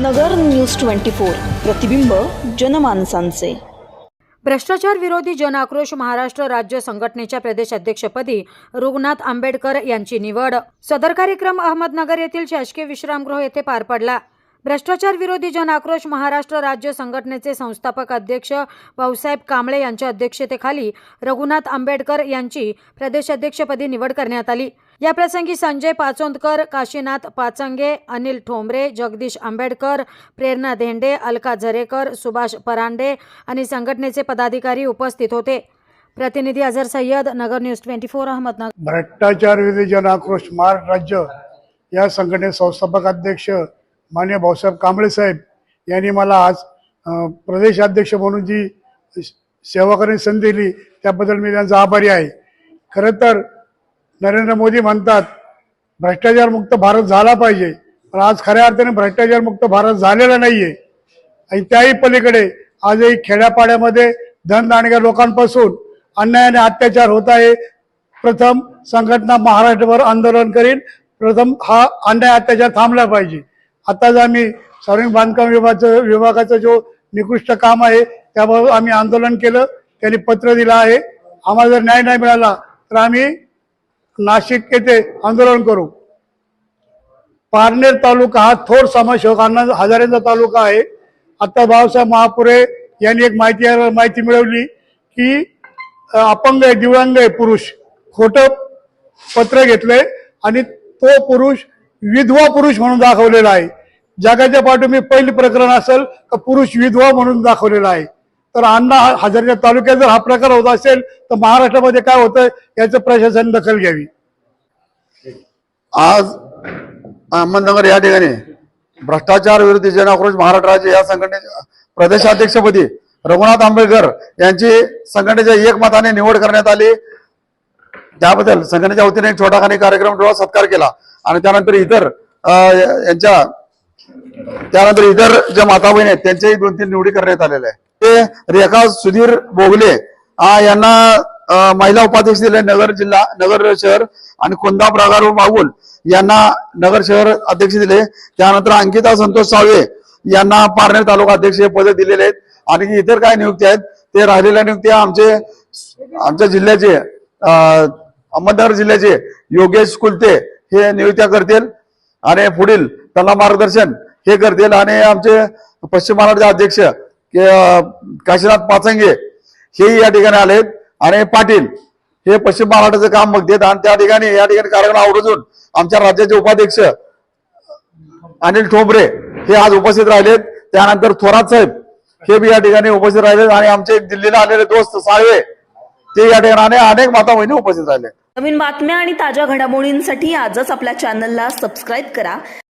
नगर news twenty four. प्रतिबिंब जनमानसांचे. भ्रष्टाचार विरोधी जनआक्रोश महाराष्ट्र राज्य संघटनेच्या प्रदेशाध्यक्षपदी रुगनाथ आंबेडकर यांची निवड. सदर कार्यक्रम अहमदनगर येथील शासकीय विश्रामगृह येथे पार पडला. भ्रष्टाचार विरोधी जनआक्रोश महाराष्ट्र राज्य संघटनेचे संस्थापक अध्यक्ष भाऊसाहेब कांबळे यांच्या अध्यक्षतेखाली रघुनाथ आंबेडकर यांची प्रदेशाध्यक्षपदी निवड करण्यात आली. याप्रसंगी संजय पाचोंदकर काशीनाथ पाचंगे अनिल ठोंबरे जगदीश आंबेडकर प्रेरणा धेंडे अलका झरेकर सुभाष परांडे आणि संघटनेचे पदाधिकारी उपस्थित होते. प्रतिनिधी Azhar Sayyad Nagar news twenty four Ahmednagar. भ्रष्टाचार विरोधी जन आक्रोश महाराष्ट्र राज्य या संघटने संस्थापक अध्यक्ष मान्य भाऊसाहेब कांबळे साहेब यांनी मला आज प्रदेश प्रदेशाध्यक्ष म्हणून जी सेवा करण्याची संधी दिली त्याबद्दल मी त्यांचा आभारी आहे. खरं तर नरेंद्र मोदी म्हणतात भ्रष्टाचार मुक्त भारत झाला पाहिजे. पण आज खऱ्या अर्थाने भ्रष्टाचार मुक्त भारत झालेला नाहीये. आणि त्याही पलीकडे आजही खेड्यापाड्यामध्ये धनदांडग्या लोकांपासून अन्यायाने अत्याचार होत आहे. प्रथम संघटना महाराष्ट्रभर आंदोलन करीन. प्रथम हा अन्याय अत्याचार थांबला पाहिजे. आताच आम्ही सार्वजनिक बांधकाम विभागाचं विभागाचं जो निकृष्ट काम आहे त्याबाबत आम्ही आंदोलन केलं त्यांनी पत्र दिलं आहे. आम्हाला जर न्याय नाही मिळाला तर आम्ही नाशिक येथे आंदोलन करू. पारनेर तालुका हा थोर समाजसेवकांना हजारेंचा तालुका आहे. आता भाऊसाहेब महापुरे यांनी एक माहिती माहिती मिळवली की अपंग आहे दिव्यांग आहे पुरुष. खोटं पत्र घेतलंय आणि तो पुरुष विधवा पुरुष म्हणून दाखवलेला आहे. जगाच्या पाठीमागे पहिली प्रकरण असेल तर पुरुष विधवा म्हणून दाखवलेला आहे. तर अण्णा हजारच्या तालुक्यात जर हा प्रकार होत असेल तर महाराष्ट्रामध्ये काय होतं याचं प्रशासन दखल घ्यावी. आज अहमदनगर या ठिकाणी भ्रष्टाचार विरोधी जनाक्रोश महाराष्ट्र राज्य या संघटनेच्या प्रदेशाध्यक्षपदी रघुनाथ आंबेडकर यांची संघटनेच्या एकमताने निवड करण्यात आली. त्याबद्दल संघटनेच्या वतीने एक छोटाखानी कार्यक्रम डोळा सत्कार केला. आणि त्यानंतर इतर यांच्या त्यानंतर इतर ज्या माता बहिणी आहेत त्यांच्याही दोन तीन निवडी करण्यात आलेल्या आहे ते रेखा सुधीर बोगले. यांना महिला उपाध्यक्ष दिले नगर जिल्हा नगर शहर आणि कोंदा प्रागार बागुल यांना नगर शहर अध्यक्ष दिले. त्यानंतर अंकिता संतोष सावे यांना पारनेर तालुका अध्यक्ष हे पद दिलेले आहेत. आणि इतर काय नियुक्ती आहेत ते राहिलेल्या नियुक्त्या आमचे आमच्या जिल्ह्याचे अहमदनगर जिल्ह्याचे योगेश कुलते हे नियुक्त्या करतील. आणि पुढील त्यांना मार्गदर्शन हे करतील. आणि आमचे पश्चिम महाराष्ट्राचे अध्यक्ष काशीनाथ पाचंगे हेही या ठिकाणी आलेत. आणि पाटील हे पश्चिम महाराष्ट्राचं काम बघतात आणि त्या ठिकाणी या ठिकाणी कार्यक्रम आवडून आमच्या राज्याचे उपाध्यक्ष अनिल ठोंबरे हे आज उपस्थित राहिलेत. त्यानंतर थोरात साहेब हे बी या ठिकाणी उपस्थित राहिलेत. आणि आमचे दिल्लीला आलेले दोस्त साळवे ते या ठिकाणी अनेक माता बहिणी उपस्थित राहिले नवीन बातम्या आणि ताज्या घडामोडींसाठी आजच आपल्या चॅनलला सबस्क्राईब करा.